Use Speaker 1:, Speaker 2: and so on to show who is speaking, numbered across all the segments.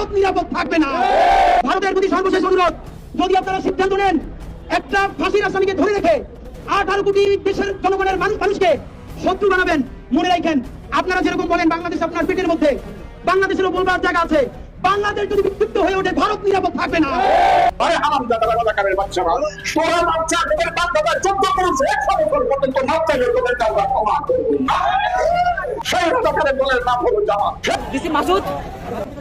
Speaker 1: ভারত নিরাপদ থাকবে না। ভারতের প্রতি সর্বশেষ অনুরোধ, যদি আপনারা সিদ্ধান্ত নেন, একটা ফাঁসির আসামিকে ধরে রেখে আঠারো কোটি দেশের জনগণের মানুষ মানুষকে শত্রু বানাবেন, মনে রাখেন। আপনারা যেরকম বলেন, বাংলাদেশ আপনার পেটের মধ্যে। বাংলাদেশেরও বলবার জায়গা আছে। বাংলাদেশ যদি বিক্ষিপ্ত হয়ে ওঠে ভারত নিরাপদ থাকবে না।
Speaker 2: আরে হারাম দাদা রাজাকারের বাচ্চারা তোরা বাচ্চা তোদের বাপ দাদা চোদ্দ করেছে একশো বছর পর্যন্ত মাপ চাইলে তোদেরকে আমরা ক্ষমা করব না সেই রাজাকারের দলের নাম হলো জামাত।
Speaker 3: ডিসি মাসুদ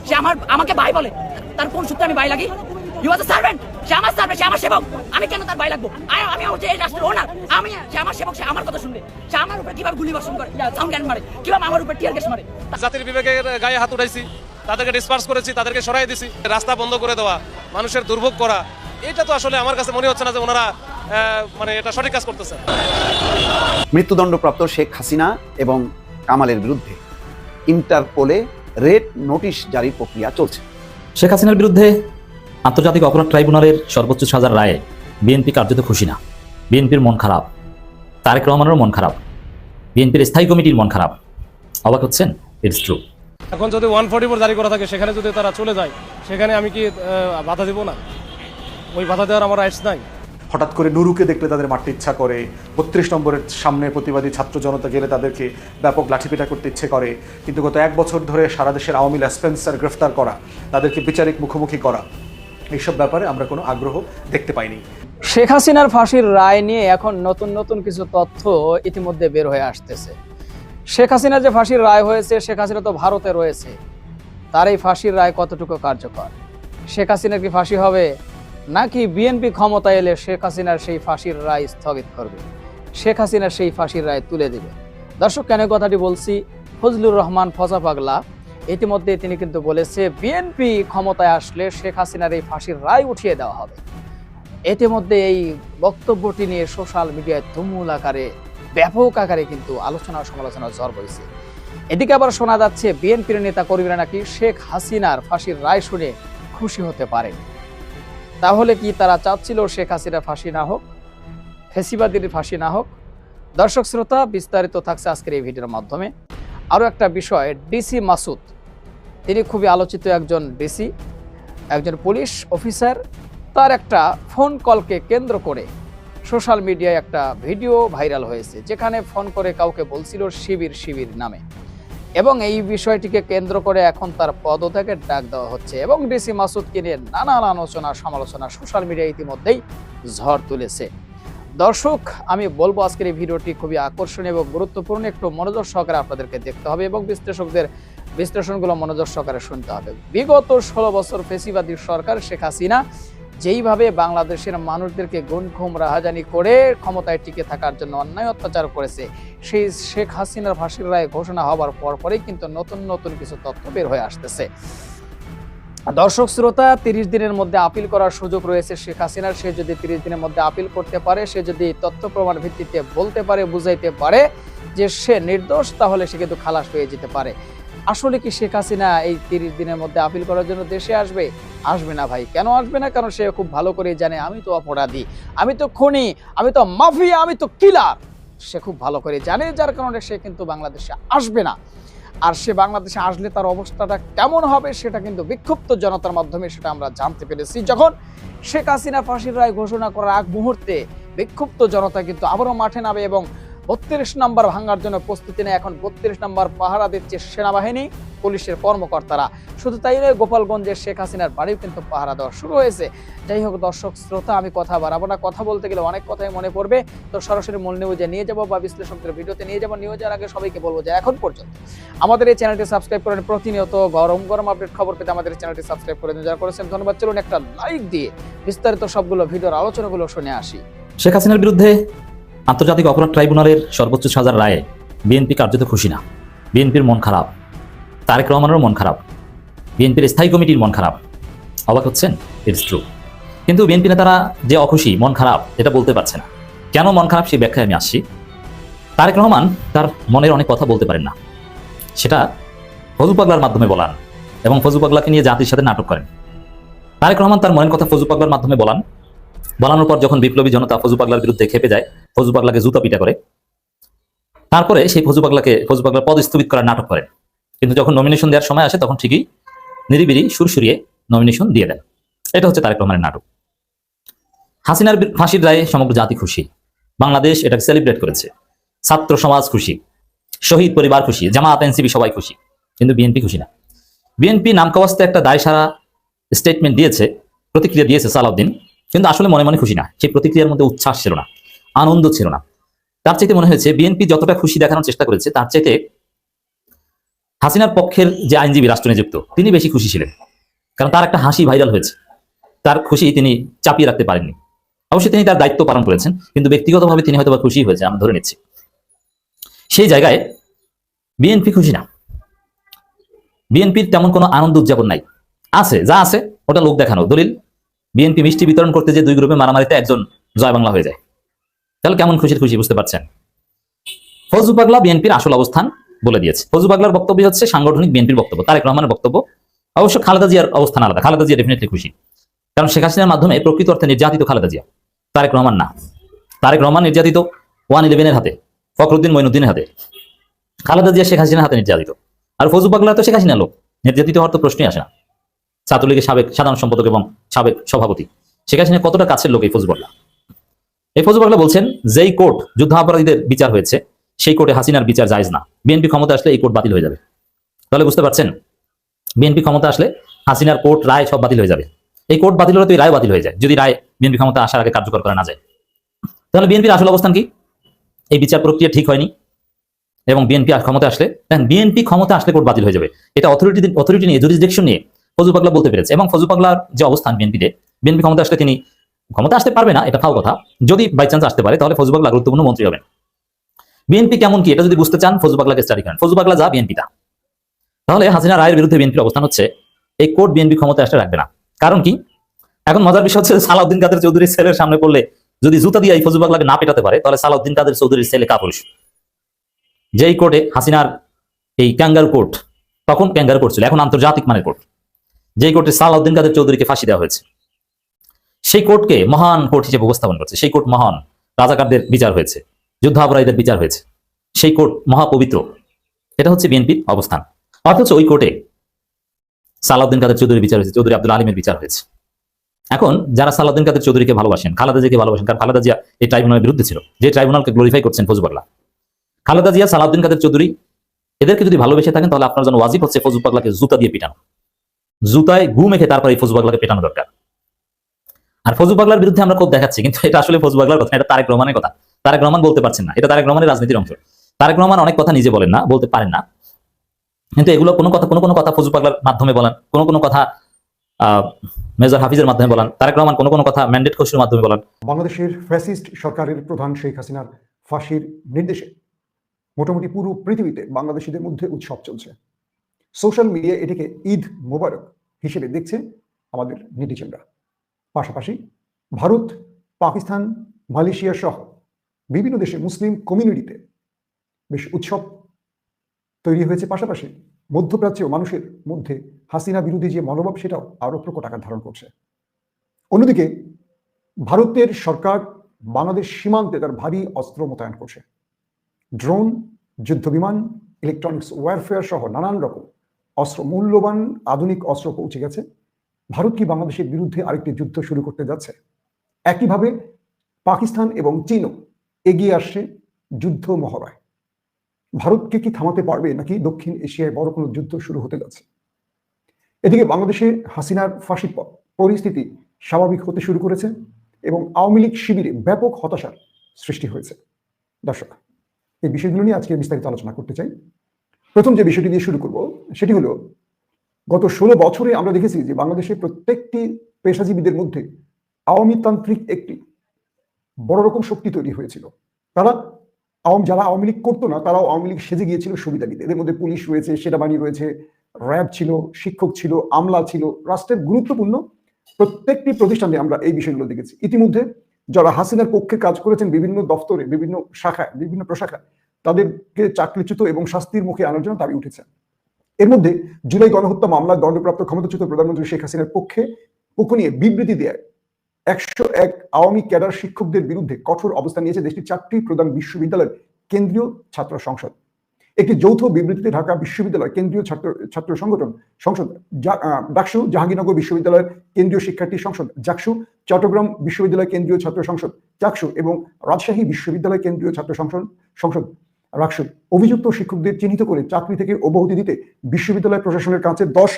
Speaker 3: সে আমার আমাকে ভাই বলে। তার কোন সূত্রে আমি ভাই লাগি? ইউ আর সার্ভেন্ট সে আমার সার্ভেন্ট সে আমার সেবক। আমি কেন তার ভাই লাগবো? আমি হচ্ছে এই রাষ্ট্রের ওনার আমি সে আমার সেবক সে আমার কথা শুনবে। সে আমার উপরে কীভাবে গুলি বর্ষণ করে? সাউন্ড গ্যান মারে। কীভাবে আমার উপরে টিয়ার গ্যাস মারে?
Speaker 4: জাতির বিবেকের গায়ে হাত উঠাইছি। তাদেরকে ডিসপার্স করেছি তাদেরকে সরাই দিছি রাস্তা বন্ধ করে দেওয়া মানুষের দুর্ভোগ করা এটা তো আসলে আমার কাছে মনে হচ্ছে না যে ওনারা মানে এটা সঠিক কাজ করতেছে।
Speaker 5: মৃত্যুদণ্ডপ্রাপ্ত শেখ হাসিনা এবং কামালের বিরুদ্ধে ইন্টারপোলে রেড নোটিশ জারির প্রক্রিয়া চলছে।
Speaker 6: শেখ হাসিনার বিরুদ্ধে আন্তর্জাতিক অপরাধ ট্রাইব্যুনালের সর্বোচ্চ সাজার রায়ে বিএনপি কার্যত খুশি না। বিএনপির মন খারাপ তারেক রহমানেরও মন খারাপ বিএনপির স্থায়ী কমিটির মন খারাপ। অবাক হচ্ছেন? ইটস ট্রু
Speaker 4: এখন যদি ওয়ান ফোর্টি ফোর জারি করা থাকে সেখানে যদি তারা চলে যায় সেখানে আমি কি বাধা দেবো না? ওই বাধা দেওয়ার আমার রাইটস নাই।
Speaker 7: হঠাৎ করে নুরুকে দেখলে তাদের মারতে ইচ্ছা করে বত্রিশ নম্বরের সামনে প্রতিবাদী ছাত্র জনতা গেলে তাদেরকে ব্যাপক লাঠিপেটা করতে ইচ্ছে করে কিন্তু গত এক বছর ধরে সারা দেশের আওয়ামী ল্যাসপেন্সার গ্রেফতার করা তাদেরকে বিচারিক মুখোমুখি করা এইসব ব্যাপারে আমরা কোনো আগ্রহ দেখতে পাইনি।
Speaker 8: শেখ হাসিনার ফাঁসির রায় নিয়ে এখন নতুন নতুন কিছু তথ্য ইতিমধ্যে বের হয়ে আসতেছে। শেখ হাসিনার যে ফাঁসির রায় হয়েছে, শেখ হাসিনা তো ভারতে রয়েছে। তার এই ফাঁসির রায় কতটুকু কার্যকর? শেখ হাসিনার কি ফাঁসি হবে? নাকি বিএনপি ক্ষমতা এলে শেখ হাসিনার সেই ফাঁসির রায় স্থগিত করবে? শেখ হাসিনার সেই ফাঁসির রায় তুলে দেবে। দর্শক, কেন কথাটি বলছি? ফজলুর রহমান ফজা পাগলা ইতিমধ্যে তিনি কিন্তু বলেছে, বিএনপি ক্ষমতায় আসলে শেখ হাসিনার এই ফাঁসির রায় উঠিয়ে দেওয়া হবে। ইতিমধ্যে এই বক্তব্যটি নিয়ে সোশ্যাল মিডিয়ায় তুমুল আকারে ব্যাপক আকারে কিন্তু আলোচনা সমালোচনা ঝড় বইছে। এদিকে আবার শোনা যাচ্ছে, বিএনপির নেতা কর্মীরা নাকি শেখ হাসিনার ফাঁসির রায় শুনে খুশি হতে পারেন। তাহলে কি তারা চাচ্ছিল শেখ হাসিনার ফাঁসি না হোক? ফেসিবাদীর ফাঁসি না হোক? দর্শক শ্রোতা, বিস্তারিত থাকছে আজকের এই ভিডিওর মাধ্যমে। আরও একটা বিষয়, ডিসি মাসুদ। তিনি খুবই আলোচিত একজন ডিসি, একজন পুলিশ অফিসার। তার একটা ফোন কলকে কেন্দ্র করে সোশ্যাল মিডিয়ায় একটা ভিডিও ভাইরাল হয়েছে, যেখানে ফোন করে কাউকে বলছিল শিবির শিবির নামে। এবং এই বিষয়টিকে কেন্দ্র করে এখন তার পদত্যাগের ডাক দেওয়া হচ্ছে এবং ডিসি মাসুদকে নিয়ে নানান আলোচনা, সমালোচনা সোশ্যাল মিডিয়া ইতিমধ্যেই ঝড় তুলেছে। দর্শক, আমি বলব আজকের এই ভিডিওটি খুবই আকর্ষণীয় এবং গুরুত্বপূর্ণ। একটু মনোযোগ সহকারে আপনাদেরকে দেখতে হবে এবং বিশ্লেষকদের বিশ্লেষণগুলো মনোযোগ সহকারে শুনতে হবে। বিগত ষোলো বছর ফেসিবাদী সরকার শেখ হাসিনা যেইভাবে বাংলাদেশের মানুষদেরকে গুণ খুম রাহাজানি করে ক্ষমতায় টিকে থাকার জন্য অন্যায় অত্যাচার করেছে, সেই শেখ হাসিনার ফাঁসির রায় ঘোষণা হওয়ার পরপরই কিন্তু নতুন নতুন কিছু তথ্য বের হয়ে আসতেছে। দর্শক, শ্রোতা, তিরিশ দিনের মধ্যে আপিল করার সুযোগ রয়েছে শেখ হাসিনার। সে যদি তিরিশ দিনের মধ্যে আপিল করতে পারে, সে যদি তথ্য প্রমাণ ভিত্তিতে বলতে পারে, বুঝাইতে পারে যে সে নির্দোষ, তাহলে সে কিন্তু খালাস হয়ে যেতে পারে। আসলে কি শেখ হাসিনা এই তিরিশ দিনের মধ্যে আপিল করার জন্য দেশে আসবে? আসবে না ভাই। কেন আসবে না? কারণ সে খুব ভালো করে জানে, আমি তো অপরাধী, আমি তো খুনি, আমি তো মাফিয়া, আমি তো কিলার। সে খুব ভালো করে জানে, যার কারণে সে কিন্তু বাংলাদেশে আসবে না। আর সে বাংলাদেশে আসলে তার অবস্থাটা কেমন হবে, সেটা কিন্তু বিক্ষুব্ধ জনতার মাধ্যমে সেটা আমরা জানতে পেরেছি। যখন শেখ হাসিনা ফাঁসির রায় ঘোষণা করার আগ মুহূর্তে বিক্ষুব্ধ জনতা কিন্তু আবারও মাঠে নামে এবং বত্রিশ নম্বর ভাঙার জন্য প্রস্তুতি নেয় এখন বত্রিশ নম্বর পাহারা দিচ্ছে সেনাবাহিনী, পুলিশের কর্মকর্তারা। শুধু তাই নয়, গোপালগঞ্জের শেখ হাসিনার বাড়িও কিন্তু পাহারা দেওয়া শুরু হয়েছে। যাই হোক দর্শক, শ্রোতা, আমি কথা বাড়াবো না। কথা বলতে গেলে অনেক কথাই মনে পড়বে। তো সরাসরি মূল নিউজে নিয়ে যাব বা বিশ্লেষকদের ভিডিওতে নিয়ে যাব। নিউজের আগে সবাইকে বলব যে এখন পর্যন্ত আমাদের এই চ্যানেলটি সাবস্ক্রাইব করেন প্রতিনিয়ত। গরম গরম আপডেট খবর পেতে আমাদের চ্যানেলটি সাবস্ক্রাইব করে যারা করেছেন, ধন্যবাদ। চলুন একটা লাইক দিয়ে বিস্তারিত সবগুলো ভিডিওর আলোচনাগুলো শুনে আসি।
Speaker 6: শেখ হাসিনার বিরুদ্ধে আন্তর্জাতিক অপরাধ ট্রাইব্যুনালের সর্বোচ্চ সাজার রায়ে বিএনপি কার্যত খুশি না। বিএনপির মন খারাপ। তারেক রহমানেরও মন খারাপ। বিএনপির স্থায়ী কমিটির মন খারাপ। অবাক হচ্ছেন? ইটস ট্রু কিন্তু বিএনপি নেতারা যে অখুশি, মন খারাপ, এটা বলতে পারছে না। কেন মন খারাপ সেই ব্যাখ্যায় আমি আসছি। তারেক রহমান তার মনের অনেক কথা বলতে পারেন না। সেটা ফজু পাগলার মাধ্যমে বলান এবং ফজু পাগলাকে নিয়ে জাতির সাথে নাটক করেন। তারেক রহমান তার মনের কথা ফজু পাগলার মাধ্যমে বলান। বলানোর পর যখন বিপ্লবী জনতা ফজু পাগলার বিরুদ্ধে খেপে যায়, ফজু পাগলাকে জুতা পিটা করে। তারপরে সেই ফজু পাগলাকে, ফজু পাগলার পদ স্থগিত করার নাটক করেন। কিন্তু যখন নমিনেশন দেওয়ার সময় আসে, তখন ঠিকই নিরিবিরি সুরসুরিয়ে নমিনেশন দিয়ে দেন। এটা হচ্ছে তারেক রহমানের নাটক। হাসিনার ফাঁসির রায়ে সমগ্র জাতি খুশি। বাংলাদেশ এটাকে সেলিব্রেট করেছে। ছাত্র সমাজ খুশি। শহীদ পরিবার খুশি। জামাত, এনসিপি সবাই খুশি। কিন্তু বিএনপি খুশি না। বিএনপি নামকাওয়াস্তে একটা দায় সারা স্টেটমেন্ট দিয়েছে, প্রতিক্রিয়া দিয়েছে সালাউদ্দিন। কিন্তু আসলে মনে মনে খুশি না। সেই প্রতিক্রিয়ার মধ্যে উচ্ছ্বাস ছিল না, আনন্দ ছিল না। তার চাইতে মনে হয়েছে, বিএনপি যতটা খুশি দেখানোর চেষ্টা করেছে, তার চাইতে হাসিনার পক্ষের যে আইনজীবী রাষ্ট্র নিযুক্ত, তিনি বেশি খুশি ছিলেন। কারণ তার একটা হাসি ভাইরাল হয়েছে। তার খুশি তিনি চাপিয়ে রাখতে পারেননি। অবশ্যই তিনি তার দায়িত্ব পালন করেছেন, কিন্তু ব্যক্তিগতভাবে তিনি হয়তো খুশি হয়েছে, আমি ধরে নিচ্ছি। সেই জায়গায় বিএনপি খুশি না। বিএনপির তেমন কোনো আনন্দ উদযাপন নাই। আছে, যা আছে, ওটা লোক দেখানো, দলিল। বিএনপি মিষ্টি বিতরণ করতে যে দুই গ্রুপে মারামারিতে একজন জয় বাংলা হয়ে যায়। তাহলে কেমন খুশির খুশি বুঝতে পারছেন? ফজলু পাগলা বিএনপির আসল অবস্থান বলে দিয়েছে। ফজলু পাগলার বক্তব্য হচ্ছে সাংগঠনিক বিএনপির বক্তব্য, তারেক রহমানের বক্তব্য। অবশ্য খালেদা জিয়ার অবস্থান আলাদা। খালেদা জিয়া ডেফিনেটলি খুশি। কারণ শেখ হাসিনার মাধ্যমে প্রকৃত অর্থে নির্যাতিত খালেদা জিয়া। তারেক রহমান না। তারেক রহমান নির্যাতিত ওয়ান ইলেভেনের হাতে, ফখরুদ্দিন মইনুদ্দিনের হাতে। খালেদা জিয়া শেখ হাসিনার হাতে নির্যাতিত। আর ফজলু পাগলা তো শেখ হাসিনা লোক। নির্যাতিত হওয়ার তো প্রশ্নই আসে না। ছাত্রলীগের সাবেক সাধারণ সম্পাদক এবং সাবেক সভাপতি। শেখ হাসিনা কতটা কাছের লোক এই ফজলু পাগলা এই ফজলু পাগলা বলছেন, যেই কোর্ট যুদ্ধাপরাধীদের বিচার হয়েছে, সেই কোর্টে হাসিনার বিচার জায়জ না। বিএনপি ক্ষমতা আসলে এই কোর্ট বাতিল হয়ে যাবে। তাহলে বুঝতে পারছেন, বিএনপি ক্ষমতা আসলে হাসিনার কোর্ট, রায় সব বাতিল হয়ে যাবে। এই কোর্ট বাতিল হলে তো রায় বাতিল হয়ে যায়, যদি রায় বিএনপি ক্ষমতা আসার আগে কার্যকর করা না যায়। তাহলে বিএনপির আসল অবস্থান কি? এই বিচার প্রক্রিয়া ঠিক হয়নি এবং বিএনপি ক্ষমতা আসলে বিএনপি ক্ষমতা আসলে কোর্ট বাতিল হয়ে যাবে। এটা অথরিটি অথরিটি নিয়ে জুরিসডিকশন নিয়ে ফজু পাগলা বলতে পেরেছে এবং ফজু পাগলার যে অবস্থান বিএনপিতে বিএনপি ক্ষমতা আসলে তিনি ক্ষমতা আসতে পারবে না, এটা ফাও কথা। যদি বাই চান্স আসতে পারে, তাহলে ফজু পাগলা গুরুত্বপূর্ণ মন্ত্রী হবেন। বিএনপি কেমন কি, এটা যদি বুঝতে চান ফজু পাগলাকে স্টাডি করেন। ফজু পাগলা যা বিএনপি তা। তাহলে হাসিনা রায়ের বিরুদ্ধে বিএনপির অবস্থান হচ্ছে, এই কোর্ট বিএনপি ক্ষমতা আসলে রাখবে না। কারণ কি? এখন মজার বিষয় হচ্ছে সালাউদ্দিন কাদের চৌধুরীর ছেলের সামনে পড়লে যদি জুতা দিয়ে এই ফজু পাগলাকে না পেটাতে পারে, তাহলে সালাউদ্দিন কাদের চৌধুরীর ছেলে কাপুরুষ যেই কোর্টে হাসিনার এই ক্যাঙ্গার কোর্ট তখন ক্যাঙ্গার কোর্ট ছিল, এখন আন্তর্জাতিক মানের কোর্ট যেই কোর্টে সালাউদ্দিন কাদের চৌধুরীকে ফাঁসি দেওয়া হয়েছে, সেই কোর্টকে মহান কোর্ট হিসেবে উপস্থাপন করছে। সেই কোর্ট মহান রাজাকারদের বিচার হয়েছে যুদ্ধাপরাধীদের বিচার হয়েছে। সেই কোর্ট মহাপবিত্র। এটা হচ্ছে বিএনপির অবস্থান। অথচ ওই কোর্টে সালাউদ্দিন কাদের চৌধুরীর বিচার হয়েছে, চৌধুরী আব্দুল আলমের বিচার হয়েছে। এখন যারা সালাউদ্দিন কাদের চৌধুরীকে ভালোবাসেন, খালেদা জিয়াকে ভালোবাসেন, কারণ খালেদা জিয়া এই ট্রাইব্যুনালের বিরুদ্ধে ছিল, যে ট্রাইব্যুনালকে গ্লোরিফাই করছেন ফজুবাল্লাহ খালেদা জিয়া, সালাউদ্দিন কাদের চৌধুরী, এদেরকে যদি ভালোবেসে থাকেন, তাহলে আপনার জন্য ওয়াজিব হচ্ছে ফজু পাগলাকে জুতা দিয়ে পিটানো। জুতায় গু মেখে তারপরে এই ফজু পাগলাকে পেটানো দরকার। আর ফজু পাগলার বিরুদ্ধে আমরা খুব দেখাচ্ছি, কিন্তু এটা আসলে ফজু পাগলার কথা এটা তারেক রহমানের কথা। তারেক রহমান বলতে পারছেন না, এটা তারেক রহমানের রাজনীতির অংশ। তারেক রহমান অনেক কথা নিজে বলেন না, বলতে পারেন না। কিন্তু এগুলো কোনো কথা, কোনো কোনো কথা ফজু পাগলার মাধ্যমে বলেন কোনো কোনো কথা মেজর হাফিজের মাধ্যমে বলেন তারেক রহমান কোনো কোনো কথা ম্যান্ডেট খসুর মাধ্যমে বলেন
Speaker 9: বাংলাদেশের ফ্যাসিস্ট সরকারের প্রধান শেখ হাসিনার ফাঁসির নির্দেশে মোটামুটি পুরো পৃথিবীতে বাংলাদেশিদের মধ্যে উৎসব চলছে। সোশ্যাল মিডিয়া এটিকে ঈদ মোবারক হিসেবে দেখছে আমাদের নেটিজেনরা। পাশাপাশি ভারত, পাকিস্তান, মালয়েশিয়া সহ বিভিন্ন দেশে মুসলিম কমিউনিটিতে বেশ উৎসব তৈরি হয়েছে। পাশাপাশি মধ্যপ্রাচ্যীয় মানুষের মধ্যে হাসিনা বিরোধী যে মনোভাব, সেটাও আরও প্রকট আকার ধারণ করছে। অন্যদিকে ভারতের সরকার বাংলাদেশ সীমান্তে তার ভারী অস্ত্র মোতায়েন করছে। ড্রোন যুদ্ধ বিমান ইলেকট্রনিক্স ওয়ারফেয়ার সহ নানান রকম অস্ত্র, মূল্যবান আধুনিক অস্ত্র পৌঁছে গেছে। ভারত কি বাংলাদেশের বিরুদ্ধে আরেকটি যুদ্ধ শুরু করতে যাচ্ছে? একইভাবে পাকিস্তান এবং চীনও এগিয়ে আসছে যুদ্ধ মহড়ায়। ভারতকে কি থামাতে পারবে নাকি দক্ষিণ এশিয়ায় বড় কোনো যুদ্ধ শুরু হতে যাচ্ছে? এদিকে বাংলাদেশে হাসিনার ফাঁসির পর পরিস্থিতি স্বাভাবিক হতে শুরু করেছে এবং আওয়ামী লীগ শিবিরে ব্যাপক হতাশার সৃষ্টি হয়েছে। দর্শক, এই বিষয়গুলো নিয়ে আজকে বিস্তারিত আলোচনা করতে চাই। প্রথম যে বিষয়টি দিয়ে শুরু করব, সেটি হলো, গত ষোলো বছরে আমরা দেখেছি যে বাংলাদেশের প্রত্যেকটি পেশাজীবীদের মধ্যে আওয়ামী তান্ত্রিক একটি বড় রকম শক্তি তৈরি হয়েছিল। তারা আওয়াম, যারা আওয়ামী লীগ করতো না, তারাও আওয়ামী লীগ সেজে গিয়েছিল সুবিধা নিতে। এদের মধ্যে পুলিশ রয়েছে, সেনাবাহিনী রয়েছে, র্যাব ছিল, শিক্ষক ছিল, আমলা ছিল, রাষ্ট্রের গুরুত্বপূর্ণ প্রত্যেকটি প্রতিষ্ঠানে আমরা এই বিষয়গুলো দেখেছি। ইতিমধ্যে যারা হাসিনার পক্ষে কাজ করেছেন বিভিন্ন দপ্তরে বিভিন্ন শাখায়, বিভিন্ন প্রশাখায় তাদেরকে চাকরিচ্যুত এবং শাস্তির মুখে আনার জন্য দাবি উঠেছে। এর মধ্যে জুলাই গণহত্যা মামলায় দণ্ডপ্রাপ্ত ক্ষমতাচ্যুত প্রধানমন্ত্রী শেখ হাসিনার পক্ষে পক্ষ নিয়ে বিবৃতি দেয়, একশো এক আওয়ামী ক্যাডার শিক্ষকদের বিরুদ্ধে কঠোর অবস্থান নিয়েছে দেশটির চারটি প্রধান বিশ্ববিদ্যালয়ের কেন্দ্রীয় ছাত্র সংসদ। একটি যৌথ বিবৃতিতে ঢাকা বিশ্ববিদ্যালয় কেন্দ্রীয় ছাত্র ছাত্র সংগঠন সংসদ ডাকসু জাহাঙ্গীরনগর বিশ্ববিদ্যালয়ের কেন্দ্রীয় শিক্ষার্থী সংসদ জাকসু, চট্টগ্রাম বিশ্ববিদ্যালয় কেন্দ্রীয় ছাত্র সংসদ চাকসু এবং রাজশাহী বিশ্ববিদ্যালয় কেন্দ্রীয় ছাত্র সংসদ সংসদ। রাকসু অভিযুক্ত শিক্ষকদের চিহ্নিত করে চাকরি থেকে অব্যাহতি দিতে বিশ্ববিদ্যালয় প্রশাসনের কাছে দশ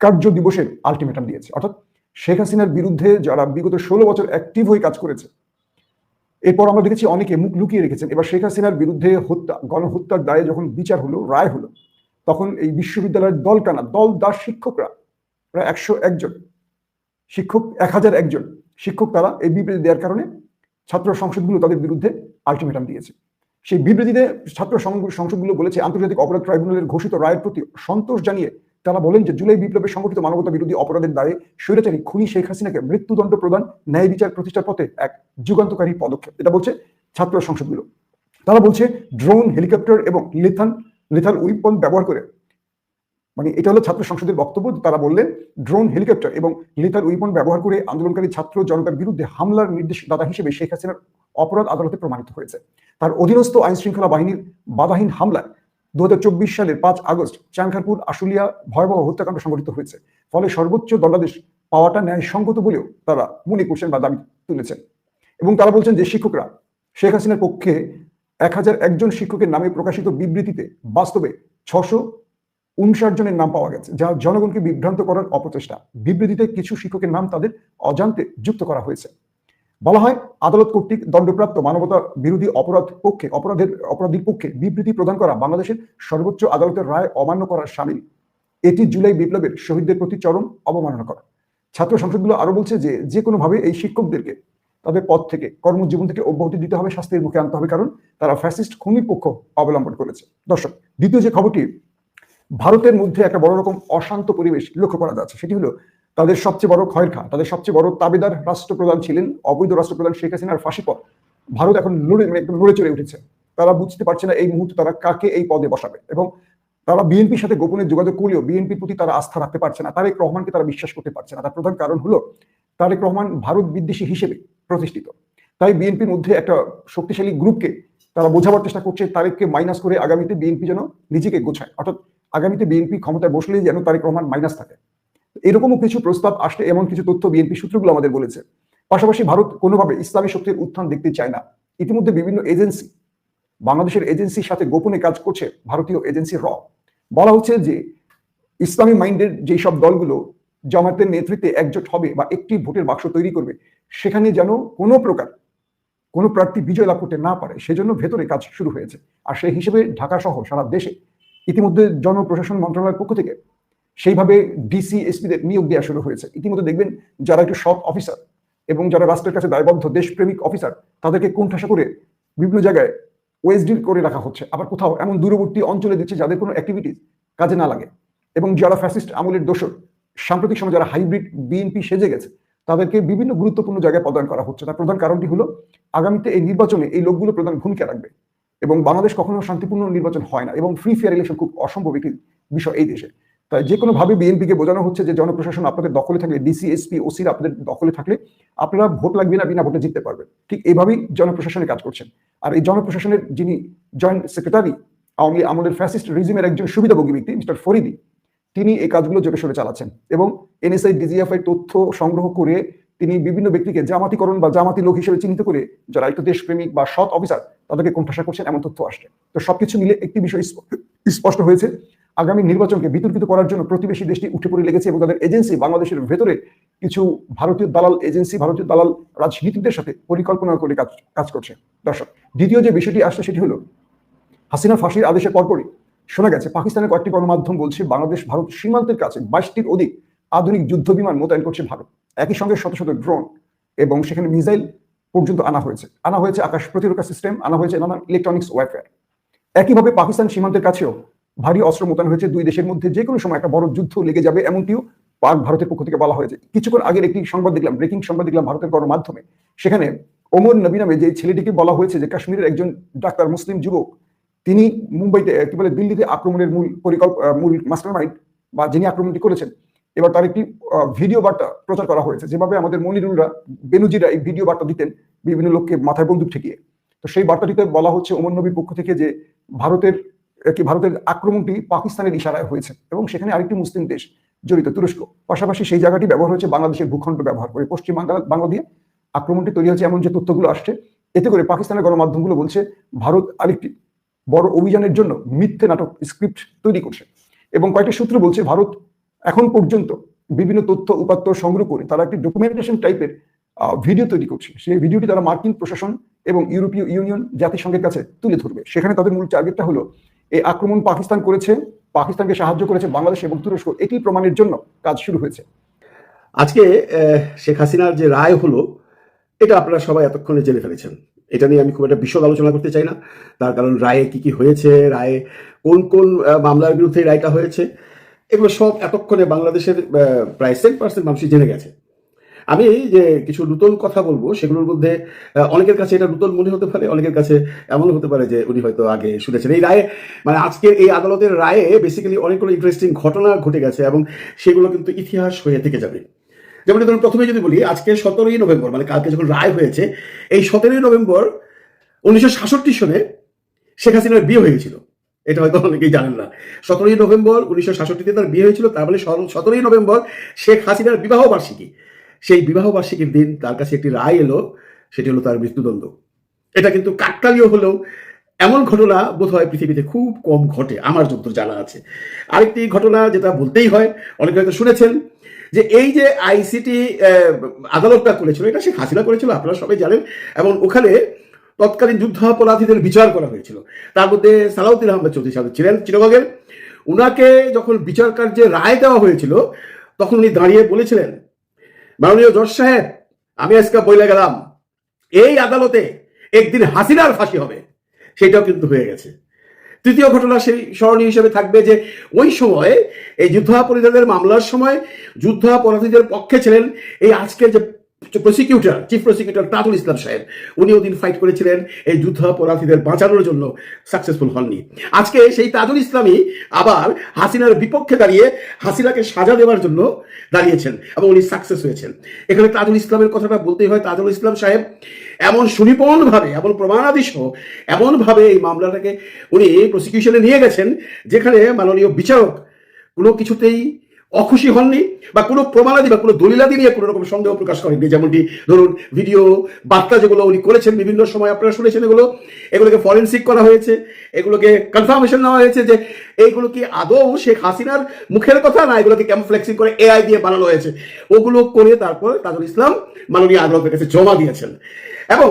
Speaker 9: কার্য দিবসের আলটিমেটাম দিয়েছে। অর্থাৎ শেখ হাসিনার বিরুদ্ধে যারা বিগত ষোলো বছর অ্যাক্টিভ হয়ে কাজ করেছে, এরপর আমরা দেখেছি অনেকে মুখ লুকিয়ে রেখেছেন। এবার শেখ হাসিনার বিরুদ্ধে হত্যা, গণহত্যার দায়ে যখন বিচার হলো, রায় হলো, তখন এই বিশ্ববিদ্যালয়ের দল টানা দল দাস শিক্ষকরা, প্রায় একশো একজন, শিক্ষক এক হাজার একজন শিক্ষক তারা এই বিবৃতি দেওয়ার কারণে ছাত্র সংসদগুলো তাদের বিরুদ্ধে আলটিমেটাম দিয়েছে। সেই বিবৃতিতে ছাত্র সংসদগুলো বলেছে, আন্তর্জাতিক অপরাধ ট্রাইব্যুনালের ঘোষিত রায়ের প্রতি সন্তোষ জানিয়ে তারা বলেন যে জুলাই বিপ্লবের সংগঠিত মানবতা বিরোধী অপরাধের দায়ে স্বৈরাচারী খুনি শেখ হাসিনাকে মৃত্যুদণ্ড প্রদান ন্যায় বিচার প্রতিষ্ঠার পথে এক যুগান্তকারী পদক্ষেপ। এটা বলছে ছাত্র সংসদগুলো। তারা বলছে, ড্রোন, হেলিকপ্টার এবং লিথান লিথান উইপন ব্যবহার করে মানে এটা হলো ছাত্র সংসদের বক্তব্য, তারা বললেন ড্রোন হেলিকপ্টার এবং লিথাল উইপন ব্যবহার করে আন্দোলনকারী ছাত্র জনতার বিরুদ্ধে হামলার নির্দেশদাতা হিসেবে শেখ হাসিনার অপরাধ আদালতে প্রমাণিত হয়েছে। তার অধীনস্থ আইন শৃঙ্খলা বাহিনীর বাধাহীন হামলায় দুহাজার চব্বিশ সালের পাঁচ আগস্ট চানখারপুর আশুলিয়া ভয়াবহ হত্যাকাণ্ড সংঘটিত হয়েছে। ফলে সর্বোচ্চ দণ্ডাদেশ পাওয়াটা ন্যায়সঙ্গত বলেও তারা মনে করছেন বা দাবি তুলেছেন। এবং তারা বলছেন যে শিক্ষকরা শেখ হাসিনার পক্ষে এক হাজার একজন শিক্ষকের নামে প্রকাশিত বিবৃতিতে বাস্তবে ছশো উনষাট জনের নাম পাওয়া গেছে, যা জনগণকে বিভ্রান্ত করার অপচেষ্টা বিবৃতিতে কিছু শিক্ষকের নাম তাদের অজান্তে যুক্ত করা হয়েছে। বলা হয়, আদালত কর্তৃক দণ্ডপ্রাপ্ত মানবতা বিরোধী অপরাধ পক্ষে, অপরাধের অপরাধীর পক্ষে বিবৃতি প্রদান করা বাংলাদেশের সর্বোচ্চ আদালতের রায় অমান্য করার সামিল। এটি জুলাই বিপ্লবের শহীদদের প্রতি চরম অবমাননা করা ছাত্র সংসদগুলো আরও বলছে যে যে কোনোভাবে এই শিক্ষকদেরকে তাদের পদ থেকে, কর্মজীবন থেকে অব্যাহতি দিতে হবে, শাস্তির মুখে আনতে হবে, কারণ তারা ফ্যাসিস্ট, খুনির পক্ষ অবলম্বন করেছে। দর্শক, দ্বিতীয় যে খবরটি ভারতের মধ্যে একটা বড় রকম অশান্ত পরিবেশ লক্ষ্য করা যাচ্ছে। সেটি হলো তাদের সবচেয়ে বড় খয়ের খা তাদের সবচেয়ে বড় তাবেদার রাষ্ট্রপ্রধান ছিলেন, অবৈধ রাষ্ট্রপ্রধান শেখ হাসিনার ফাঁসি পর। ভারত এখন লড়ে মানে একদম নড়ে চড়ে উঠেছে। তারা বুঝতে পারছে না এই মুহূর্তে তারা কাকে এই পদে বসাবে এবং তারা বিএনপির সাথে গোপনে যোগাযোগ করলেও বিএনপির প্রতি তারা আস্থা রাখতে পারছে না। তারেক রহমানকে তারা বিশ্বাস করতে পারছে না। তার প্রধান কারণ হলো তারেক রহমান ভারত বিদ্বেষী হিসেবে প্রতিষ্ঠিত। তাই বিএনপির মধ্যে একটা শক্তিশালী গ্রুপকে তারা বোঝাবার চেষ্টা করছে, তারেককে মাইনাস করে আগামীতে বিএনপি যেন নিজেকে গোছায়। অর্থাৎ আগামীতে বিএনপি ক্ষমতায় বসলেই যেন তারেক রহমান মাইনাস থাকে। এরকমও কিছু প্রস্তাব আসলে এমন কিছু তথ্য বিএনপি সূত্রগুলো আমাদের বলেছে। পাশাপাশি ভারত কোনোভাবে ইসলামী শক্তির উত্থান দেখতে চায় না। ইতিমধ্যে বিভিন্ন এজেন্সি, বাংলাদেশের এজেন্সির সাথে গোপনে কাজ করছে ভারতীয় এজেন্সি র। বলা হচ্ছে যে ইসলামী মাইন্ডের যেই সব দলগুলো জামাতের নেতৃত্বে একজোট হবে বা একটি ভোটের বাক্স তৈরি করবে, সেখানে যেন কোনো প্রকার কোনো প্রার্থী বিজয় লাভ করতে না পারে, সেজন্য ভেতরে কাজ শুরু হয়েছে। আর সেই হিসেবে ঢাকা সহ সারা দেশে ইতিমধ্যে জনপ্রশাসন মন্ত্রণালয়ের পক্ষ থেকে সেইভাবে ডিসি এসপিদের নিয়োগ দেওয়া শুরু হয়েছে। ইতিমধ্যে দেখবেন যারা একটু সৎ অফিসার এবং যারা রাষ্ট্রের কাছে দায়বদ্ধ, দেশপ্রেমিক অফিসার, তাদেরকে কোণঠাসা করে বিভিন্ন জায়গায় ওয়েসডিল করে রাখা হচ্ছে। আবার কোথাও এমন দূরবর্তী অঞ্চলে দিচ্ছে যাদের কোনো অ্যাক্টিভিটিস কাজে না লাগে। এবং যারা ফ্যাসিস্ট আমলের দোষর, সাম্প্রতিক সময় যারা হাইব্রিড বিএনপি সেজে গেছে, তাদেরকে বিভিন্ন গুরুত্বপূর্ণ জায়গায় প্রদান করা হচ্ছে। তার প্রধান কারণটি হলো, আগামীতে এই নির্বাচনে এই লোকগুলো প্রধান ভূমিকা রাখবে। এবং বাংলাদেশ কখনো শান্তিপূর্ণ নির্বাচন হয় না এবং ফ্রি ফেয়ার ইলেকশন খুব অসম্ভব একটি বিষয় এই দেশে। তাই যে কোনোভাবে বিএনপিকে বোঝানো হচ্ছে যে জনপ্রশাসন আপনাদের দখলে থাকলে ডিসি এসপি ওসির আপনাদের দখলে থাকলে আপনারা ভোট লাগবে না, বিনা ভোটে জিততে পারবেন। ঠিক এইভাবেই জনপ্রশাসনে কাজ করছেন। আর এই জনপ্রশাসনের যিনি জয়েন্ট সেক্রেটারি আওয়ামী লীগ আমাদের ফ্যাসিস্ট রিজিমের একজন সুবিধাভোগী ব্যক্তি, মিস্টার ফরিদি, তিনি এই কাজগুলো জোরে সোরে চালাচ্ছেন এবং এনএসআই ডিজিএফআই তথ্য সংগ্রহ করে তিনি বিভিন্ন ব্যক্তিকে জামাতিকরণ বা জামাতি লোক হিসেবে চিহ্নিত করে যারা একটু দেশপ্রেমিক বা সৎ অফিসার তাদেরকে কোণঠাসা করছেন, এমন তথ্য আসছে। তো সবকিছু মিলে একটি বিষয় স্পষ্ট হয়েছে। আগামী নির্বাচনকে বিতর্কিত করার জন্য প্রতিবেশী দেশটি উঠে পড়ে লেগেছে এবং তাদের এজেন্সি বাংলাদেশের ভেতরে কিছু ভারতীয় দালাল এজেন্সি, ভারতীয় দালাল রাজনীতিকদের সাথে পরিকল্পনা করে কাজ কাজ করছে। দর্শক, দ্বিতীয় যে বিষয়টি আসছে সেটি হলো, হাসিনা ফাঁসির আদেশের পরপরই শোনা গেছে, পাকিস্তানের কয়েকটি গণমাধ্যম বলছে, বাংলাদেশ, ভারত সীমান্তের কাছে বাইশটির অধিক আধুনিক যুদ্ধ বিমান মোতায়েন করছে ভারত। একই সঙ্গে শত শত ড্রোন এবং সেখানে মিসাইল পর্যন্ত আনা হয়েছে। আনা হয়েছে আকাশ প্রতিরক্ষা সিস্টেম আনা হয়েছে নানান ইলেকট্রনিক্স ওয়ারফেয়ার একইভাবে পাকিস্তান সীমান্তের কাছেও ভারী অস্ত্র মোতায়েন হয়েছে দুই দেশের মধ্যে। যে কোনো সময় একটা বড় যুদ্ধ লেগে যাবে, এমনটিও পাক ভারতের পক্ষ থেকে বলা হয়েছে। কিছুক্ষণ আগের একটি সংবাদ দেখলাম ব্রেকিং সংবাদ দেখলাম ভারতের গণমাধ্যমে। সেখানে ওমর নবী নামে যে ছেলেটিকে বলা হয়েছে যে কাশ্মীরের একজন ডাক্তার মুসলিম যুবক, তিনি মুম্বাইতে, কি বলে, দিল্লিতে আক্রমণের মূল পরিকল্প, মূল মাস্টার মাইন্ড বা যিনি আক্রমণটি করেছেন এবার তার একটি ভিডিও বার্তা প্রচার করা হয়েছে, যেভাবে আমাদের মনিরুলরা, বেনুজিরা এই ভিডিও বার্তা দিতেন বিভিন্ন লোককে মাথায় বন্দুক ঠেকিয়ে। তো সেই বার্তাটিতে বলা হচ্ছে ওমর নবীর পক্ষ থেকে যে ভারতের কি ভারতের আক্রমণটি পাকিস্তানের ইশারায় হয়েছে এবং সেখানে আরেকটি মুসলিম দেশ জড়িত, তুরস্ক। পাশাপাশি সেই জায়গাটি ব্যবহার হচ্ছে বাংলাদেশের ভূখণ্ড ব্যবহার করে। পশ্চিম বাংলা দিয়ে আক্রমণটি তৈরি হচ্ছে এমন যে তথ্যগুলো আসছে, এতে করে পাকিস্তানের গণমাধ্যমগুলো বলছে, ভারত আরেকটি বড় অভিযানের জন্য মিথ্যে নাটক, স্ক্রিপ্ট তৈরি করছে। এবং কয়েকটি সূত্র বলছে, ভারত এখন পর্যন্ত বিভিন্ন তথ্য, উপাত্ত সংগ্রহ করে তারা একটি ডকুমেন্টেশন টাইপের ভিডিও তৈরি করছে। সেই ভিডিওটি তারা মার্কিন প্রশাসন এবং ইউরোপীয় ইউনিয়ন জাতিসংঘের কাছে তুলে ধরবে। সেখানে তাদের মূল টার্গেটটা হলো, এই আক্রমণ পাকিস্তান করেছে, পাকিস্তানকে সাহায্য করেছে বাংলাদেশ এবং তুরস্ক। এটি প্রমাণের জন্য কাজ শুরু হয়েছে।
Speaker 10: আজকে শেখ হাসিনার যে রায় হলো, এটা আপনারা সবাই এতক্ষণে জেনে ফেলেছেন। এটা নিয়ে আমি খুব একটা বিশদ আলোচনা করতে চাই না। তার কারণ রায়ে কি কি হয়েছে, রায়ে কোন কোন মামলার বিরুদ্ধে রায়টা হয়েছে এগুলো সব এতক্ষণে বাংলাদেশের প্রায় সেন্ট পার্সেন্ট মানুষই জেনে গেছে। আমি যে কিছু নতুন কথা বলব, সেগুলোর মধ্যে অনেকের কাছে এটা নতুন মনে হতে পারে, অনেকের কাছে এমন হতে পারে যে উনি হয়তো আগে শুনেছেন। এই রায়ে মানে আজকের এই আদালতের রায়ে বেসিক্যালি অনেকগুলো ইন্টারেস্টিং ঘটনা ঘটে গেছে এবং সেগুলো কিন্তু ইতিহাস হয়ে থেকে যাবে। যেমন ধরুন, প্রথমে যদি বলি, আজকে সতেরোই নভেম্বর মানে কালকে যখন রায় হয়েছে, এই সতেরোই নভেম্বর উনিশশো সাতষট্টি সনে শেখ হাসিনার বিয়ে হয়েছিল। এটা হয়তো অনেকেই জানেন না। সতেরোই নভেম্বর উনিশশো সাতষট্টিতে তার বিয়ে হয়েছিল, তার মানে সতেরোই নভেম্বর শেখ হাসিনার বিবাহ বার্ষিকী সেই বিবাহ বার্ষিকীর দিন তার কাছে একটি রায় এলো, সেটি হলো তার মৃত্যুদণ্ড। এটা কিন্তু কাকতালীয় হলেও এমন ঘটনা বোধহয় পৃথিবীতে খুব কম ঘটে, আমার যত জানা আছে। আরেকটি ঘটনা যেটা বলতেই হয়, অনেকে হয়তো শুনেছেন, যে এই যে আইসিটি আদালতটা করেছিল, এটা শেখ হাসিনা করেছিল, আপনারা সবাই জানেন, এবং ওখানে তৎকালীন যুদ্ধাপরাধীদের বিচার করা হয়েছিল। তার মধ্যে সালাউদ্দিন আহমেদ চৌধুরী সাহেব ছিলেন চিরগের উনাকে যখন বিচার কার্যে রায় দেওয়া হয়েছিল, তখন উনি দাঁড়িয়ে বলেছিলেন, মাননীয় জজ সাহেব, আমি আজকে বইলে গেলাম, এই আদালতে একদিন হাসিনার ফাঁসি হবে। সেটাও কিন্তু হয়ে গেছে। তৃতীয় ঘটনা সেই স্মরণীয় হিসেবে থাকবে যে, ওই সময় এই যুদ্ধাপরাধীদের মামলার সময় যুদ্ধাপরাধীদের পক্ষে ছিলেন এই আজকের যে prosecutor chief prosecutor Tajul Islam সাহেব উনি ওদিন ফাইট করেছিলেন, এই যুদ্ধাপরাধীদের বাঁচানোর জন্য সাকসেসফুল হননি। আজকে সেই তাজুল ইসলামই আবার হাসিনার বিপক্ষে দাঁড়িয়ে হাসিনাকে সাজা দেওয়ার জন্য দাঁড়িয়েছেন এবং উনি সাকসেস হয়েছেন। এখানে তাজুল ইসলামের কথাটা বলতেই হয়, তাজুল ইসলাম সাহেব এমন সুনিপুণভাবে, এমন প্রমাণাদি সহ এমনভাবে এই মামলাটাকে উনি প্রসিকিউশনে নিয়ে গেছেন, যেখানে মাননীয় বিচারক কোনো কিছুতেই অখুশি হননি বা কোনো প্রমাণাদি বা কোনো দলিলাদি নিয়ে কোনো রকম সন্দেহ প্রকাশ করেননি। যেমনটি ধরুন ভিডিও বার্তা যেগুলো উনি করেছেন বিভিন্ন সময় আপনারা শুনেছেন এগুলো, এগুলোকে ফরেন্সিক করা হয়েছে, এগুলোকে কনফার্মেশন নেওয়া হয়েছে যে এইগুলো কি আদৌ শেখ হাসিনার মুখের কথা না এগুলোকে ক্যামফ্লেক্সিং করে এআই দিয়ে বানানো হয়েছে? ওগুলো করে তারপর তাজুল ইসলাম মাননীয় আদালতের কাছে জমা দিয়েছেন। এবং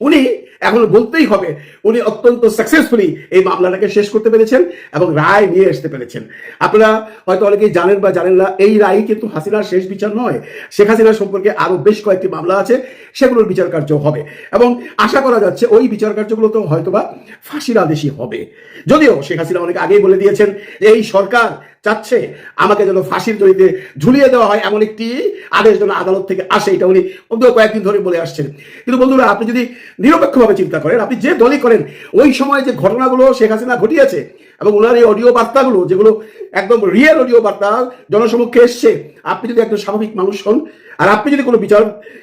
Speaker 10: উনি এখন বলতেই হবে, উনি অত্যন্ত সাকসেসফুলি এই মামলাটাকে শেষ করতে পেরেছেন এবং রায় নিয়ে আসতে পেরেছেন। আপনারা হয়তো অনেকেই জানেন বা জানেন না, এই রায় কিন্তু হাসিনার শেষ বিচার নয়। শেখ হাসিনা সম্পর্কে আরও বেশ কয়েকটি মামলা আছে, সেগুলোর বিচার কার্য হবে। এবং আশা করা যাচ্ছে ওই বিচার কার্যগুলো তো হয়তোবা ফাঁসির আদেশই হবে। যদিও শেখ হাসিনা অনেক আগেই বলে দিয়েছেন যে এই সরকার চাচ্ছে আমাকে যেন ফাঁসির দড়িতে ঝুলিয়ে দেওয়া হয়। এমন একটি আদেশ যেন আদালত থেকে আসে, এটা উনি কয়েকদিন ধরে বলে আসছেন। কিন্তু বন্ধুরা, আপনি যদি নিরপেক্ষভাবে চিন্তা করেন। আপনি যে দলই করেন, ওই সময় যে ঘটনাগুলো শেখ হাসিনা ঘটিয়েছে এবং ওনার এই অডিও বার্তাগুলো, যেগুলো একদম রিয়েল অডিও বার্তা, জনসমক্ষে এসছে, আপনি যদি একজন স্বাভাবিক মানুষ হন, আর আপনি যদি কোনো বিচার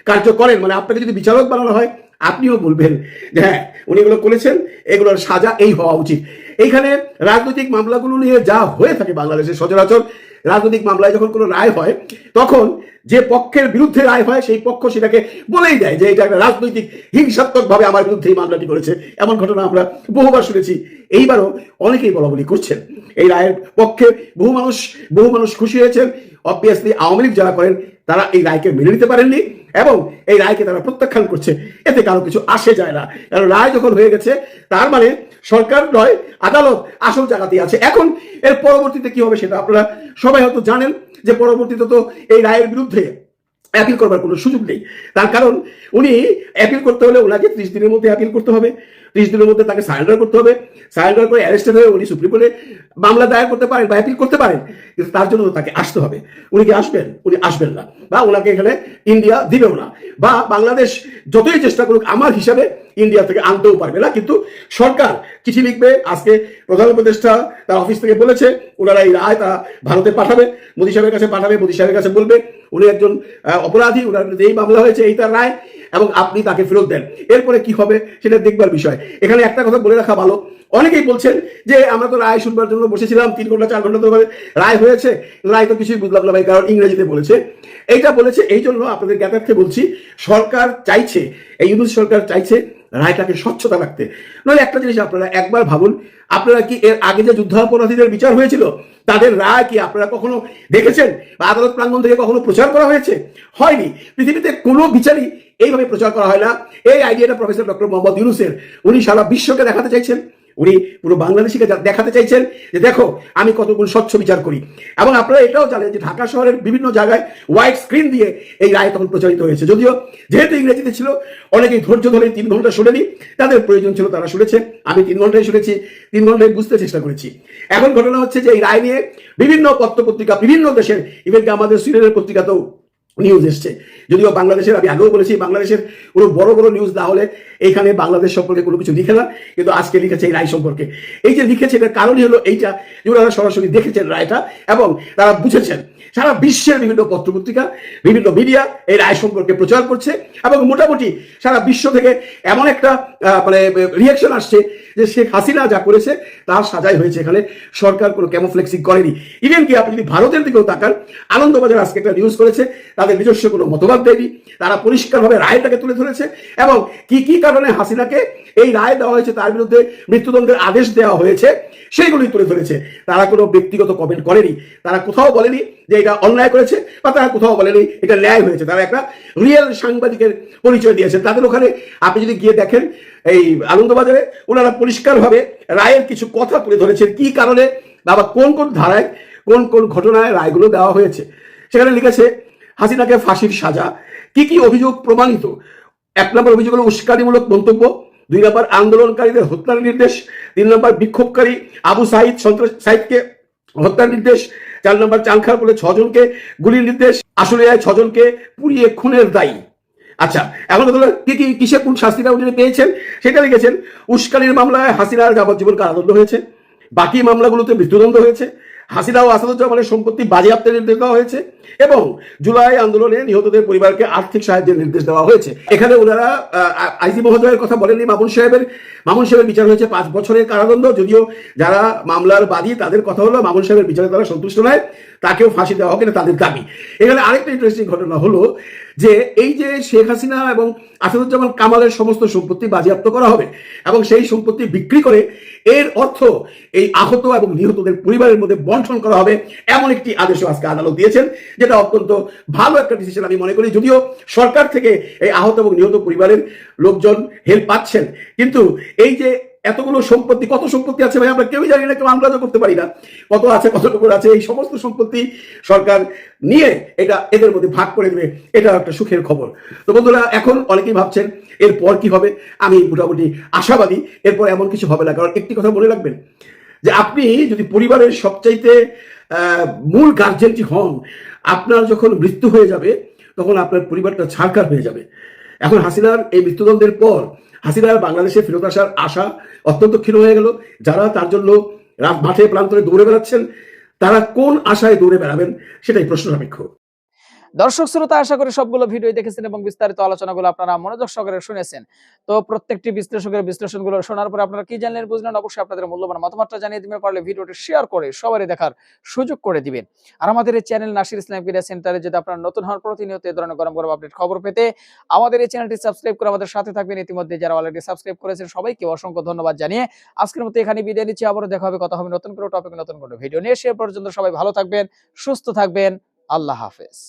Speaker 10: কার্য করেন মানে আপনাকে যদি বিচারক বানানো হয়, আপনিও বলবেন যে হ্যাঁ উনি এগুলো করেছেন, এগুলোর সাজা এই হওয়া উচিত। এইখানে রাজনৈতিক মামলাগুলো নিয়ে যা হয়ে থাকে বাংলাদেশে সচরাচর রাজনৈতিক মামলায় যখন কোনো রায় হয়, তখন যে পক্ষের বিরুদ্ধে রায় হয়, সেই পক্ষ সেটাকে বলেই দেয় যে এটা একটা রাজনৈতিক হিংসাত্মক ভাবে আমার বিরুদ্ধে এই মামলাটি করেছে। এমন ঘটনা আমরা বহুবার শুনেছি। এইবারও অনেকেই বলা বলি করছেন। এই রায়ের পক্ষে বহু মানুষ বহু মানুষ খুশি হয়েছেন। অবভিয়াসলি আওয়ামী লীগ যারা করেন, তারা এই রায়কে মেনে নিতে পারেননি। এবং এই রায়কে তারা প্রত্যাখ্যান করছে। এতে কারও কিছু আসে যায় না। কারণ রায় যখন হয়ে গেছে, তার মানে সরকার নয়, আদালত আসল জায়গাতেই আছে। এখন এর পরবর্তীতে কি হবে সেটা আপনারা সবাই হয়তো জানেন যে পরবর্তীতে তো এই রায়ের বিরুদ্ধে অ্যাপিল করবার কোনো সুযোগ নেই। তার কারণ উনি অ্যাপিল করতে হলে ওনাকে ত্রিশ দিনের মধ্যে অ্যাপিল করতে হবে। ত্রিশ দিনের মধ্যে তাকে সারেন্ডার করতে হবে। সারেন্ডার করে অ্যারেস্টেড হয়ে উনি সুপ্রিম কোর্টে মামলা দায়ের করতে পারেন বা অ্যাপিল করতে পারেন। কিন্তু তার জন্য তাকে আসতে হবে। উনি কি আসবেন? উনি আসবেন না। বা ওনাকে এখানে ইন্ডিয়া দিবেও না। বা বাংলাদেশ যতই চেষ্টা করুক আমার হিসাবে ইন্ডিয়া থেকে আনতেও পারবে না। কিন্তু সরকার চিঠি লিখবে। আজকে প্রধান উপদেষ্টা তার অফিস থেকে বলেছে, ওনারা এই রায় তারা ভারতে পাঠাবে। মোদী সাহেবের কাছে পাঠাবে। মোদী সাহেবের কাছে বলবে, উনি একজন অপরাধী। ওনার এই মামলা হয়েছে, এই তার রায়। এবং আপনি তাকে ফেরত দেন। এরপরে কি হবে সেটা দেখবার বিষয়। এখানে একটা কথা বলে রাখা ভালো। অনেকেই বলছেন যে, আমরা তো রায় শুনবার জন্য বসেছিলাম, তিন ঘণ্টা, চার ঘণ্টা ধরে রায় হয়েছে, রায় তো কিছুই বুঝলাম না ভাই, কারণ ইংরেজিতে বলেছে। এইটা বলেছে, এই জন্য আপনাদের জ্ঞাতার্থে বলছি, সরকার চাইছে, এই ইউনুস সরকার চাইছে রায়টাকে স্বচ্ছতা রাখতে। নইলে একটা জিনিস আপনারা একবার ভাবুন, আপনারা কি এর আগে যে যুদ্ধাপরাধীদের বিচার হয়েছিল, তাদের রায় কি আপনারা কখনো দেখেছেন? বা আদালত প্রাঙ্গণ থেকে কখনো প্রচার করা হয়েছে? হয়নি। পৃথিবীতে কোনো বিচারই এইভাবে প্রচার করা হয় না। এই আইডিয়াটা প্রফেসর ডক্টর মোহাম্মদ ইউনুসের। উনি সারা বিশ্বকে দেখাতে চাইছেন। উনি পুরো বাংলাদেশিকে দেখাতে চাইছেন যে দেখো, আমি কতগুলো স্বচ্ছ বিচার করি। এবং আপনারা এটাও জানেন যে ঢাকা শহরের বিভিন্ন জায়গায় হোয়াইট স্ক্রিন দিয়ে এই রায় তখন প্রচারিত হয়েছে। যদিও যেহেতু ইংরেজিতে ছিল, অনেকেই ধৈর্য ধরে তিন ঘণ্টা শুনেনি। তাদের প্রয়োজন ছিল তারা শুনেছে। আমি তিন ঘন্টায় শুনেছি, তিন ঘন্টায় বুঝতে চেষ্টা করেছি। এখন ঘটনা হচ্ছে যে এই রায় নিয়ে বিভিন্ন পত্র পত্রিকা বিভিন্ন দেশের ইভেনকি আমাদের সুইডেনের পত্রিকাতেও নিউজ এসছে। যদিও বাংলাদেশের, আমি আগেও বলেছি, বাংলাদেশের কোনো বড় বড় নিউজ না হলে এখানে বাংলাদেশ সম্পর্কে কোনো কিছু লিখে না, কিন্তু আজকে লিখেছে এই রায় সম্পর্কে। এই যে লিখেছে, এটার কারণই হলো এইটা, যে ওনারা সরাসরি দেখেছেন রায়টা, এবং তারা বুঝেছেন সারা বিশ্বের বিভিন্ন পত্রপত্রিকা, বিভিন্ন মিডিয়া এই রায় সম্পর্কে প্রচার করছে এবং মোটামুটি সারা বিশ্ব থেকে এমন একটা মানে রিয়াকশন আসছে যে শেখ হাসিনা যা করেছে তার সাজাই হয়েছে এখানে। সরকার কোনো ক্যামোফ্লেক্সিং করেনি। ইভেন কি আপনি যদি ভারতের দিকেও তাকান, আনন্দবাজার আজকে একটা নিউজ করেছে, তাদের নিজস্ব কোনো মতবাদ দেয়নি। তারা পরিষ্কারভাবে রায়টাকে তুলে ধরেছে এবং কি কি কারণে হাসিনাকে এই রায় দেওয়া হয়েছে, তার বিরুদ্ধে মৃত্যুদণ্ডের আদেশ দেওয়া হয়েছে সেইগুলি তুলে ধরেছে। তারা কোনো ব্যক্তিগত কমেন্ট করেনি। তারা কোথাও বলেনি যে এটা অন্যায় করেছে বা তারা কোথাও বলেনি, এটা ন্যায় হয়েছে। তারা একটা রিয়েল সাংবাদিকের পরিচয় দিয়েছে তাদের ওখানে আপনি যদি গিয়ে দেখেন, এই আনন্দবাজারে ওনারা পরিষ্কারভাবে রায়ের কিছু কথা তুলে ধরেছেন। কি কারণে? বা কোন কোন ধারায়, কোন কোন ঘটনায় রায়গুলো দেওয়া হয়েছে? সেখানে লিখেছে, হাসিনাকে ফাঁসির সাজা। কি কি অভিযোগ প্রমাণিত? এক নম্বর অভিযোগ হলো উস্কানিমূলক মন্তব্য। দুই নম্বর আন্দোলনকারীদের হত্যার নির্দেশ। তিন নম্বর বিক্ষোভকারী আবু সাহিদ সন্ত্রাস সাইদকে হত্যার নির্দেশ। চার নম্বর চাংখার বলে ছজনকে গুলির নির্দেশ, আসলে ছজনকে পুড়িয়ে খুনের দায়ী। আচ্ছা এখন কি কি, কিসে কোন শাস্তিটা উনি পেয়েছেন? সেটা লিখেছেন, উস্কানির মামলায় হাসিনার যাবজ্জীবন কারাদণ্ড হয়েছে। বাকি মামলাগুলোতে মৃত্যুদণ্ড হয়েছে। হাসিনা ও আসাদুজ্জামানের সম্পত্তি বাজেয়াপ্তের নির্দেশ দেওয়া হয়েছে এবং জুলাই আন্দোলনে নিহতদের পরিবারকে আর্থিক সাহায্যের নির্দেশ দেওয়া হয়েছে। এখানে ওনারা আইজি মহোদয়ের কথা বলেননি, মামুন সাহেবের মামুন সাহেবের বিচার হয়েছে পাঁচ বছরের কারাদণ্ড। যদিও যারা মামলার বাদী, তাদের কথা হলো মামুন সাহেবের বিচারে তারা সন্তুষ্ট নয়, তাকেও ফাঁসি দেওয়া হোক, এটা তাদের দাবি। এখানে আরেকটা ইন্টারেস্টিং ঘটনা হলো যে এই যে শেখ হাসিনা এবং আসাদুজ্জামান কামালের সমস্ত সম্পত্তি বাজেয়াপ্ত করা হবে এবং সেই সম্পত্তি বিক্রি করে এর অর্থ এই আহত এবং নিহতদের পরিবারের মধ্যে বন্টন করা হবে, এমন একটি আদেশও আজকে আদালত দিয়েছেন, যেটা অত্যন্ত ভালো একটা ডিসিশন আমি মনে করি। যদিও সরকার থেকে এই আহত এবং নিহত পরিবারের লোকজন হেল্প পাচ্ছেন, কিন্তু এই যে এতগুলো সম্পত্তি, কত সম্পত্তি আছে ভাই? আমরা কেউই জানি না, কেউ আন্দাজও করতে পারি না। কত আছে কতটুকু আছে? এই সমস্ত সম্পত্তি সরকার নিয়ে এটা এদের মধ্যে ভাগ করে দেবে এটা একটা সুখের খবর। তো বন্ধুরা, এখন অনেকেই ভাবছেন, এরপর কি হবে? আমি মোটামুটি আশাবাদী, এরপর এমন কিছু হবে না। কারণ একটি কথা মনে রাখবেন যে আপনি যদি পরিবারের সবচাইতে মূল গার্জেনটি হন, আপনার যখন মৃত্যু হয়ে যাবে, তখন আপনার পরিবারটা ছাড়কার হয়ে যাবে। এখন হাসিনার এই মৃত্যুদণ্ডের পর হাসিনার বাংলাদেশে ফেরত আসার আশা অত্যন্ত ক্ষীণ হয়ে গেল। যারা তার জন্য মাঠে প্রান্তরে দৌড়ে বেড়াচ্ছেন, তারা কোন আশায় দৌড়ে বেড়াবেন, সেটাই প্রশ্ন সাপেক্ষ
Speaker 8: দর্শক শ্রোতা, আশা করি সবগুলো ভিডিও দেখেছেন এবং বিস্তারিত আলোচনাগুলো আপনারা মনোযোগ সহকারে শুনেছেন। তো প্রত্যেকটি বিশ্লেষকের বিশ্লেষণগুলো শোনার পরে আপনারা কি জানলেন বুঝলেন? অবশ্যই আপনাদের মূল্যবান মতামতটা জানিয়ে দিবেন, পারলে ভিডিওটি শেয়ার করে সবারই দেখার সুযোগ করে দিবেন। আর আমাদের এই চ্যানেল নাসির ইসলাম মিডিয়া সেন্টারে যদি আপনারা নতুন হন, প্রতিনিয়ত এই ধরনের গরম গরম আপডেট খবর পেতে আমাদের এই চ্যানেলটি সাবস্ক্রাইব করে আমাদের সাথে থাকবেন। ইতিমধ্যে যারা অলরেডি সাবস্ক্রাইব করেছেন, সবাইকে অসংখ্য ধন্যবাদ জানিয়ে আজকের মতো এখানে বিদায় নিচ্ছি। আবারও দেখা হবে, কথা হবে নতুন করে টপিক নতুন করে ভিডিও নিয়ে। সে পর্যন্ত সবাই ভালো থাকবেন, সুস্থ থাকবেন। আল্লাহ হাফেজ।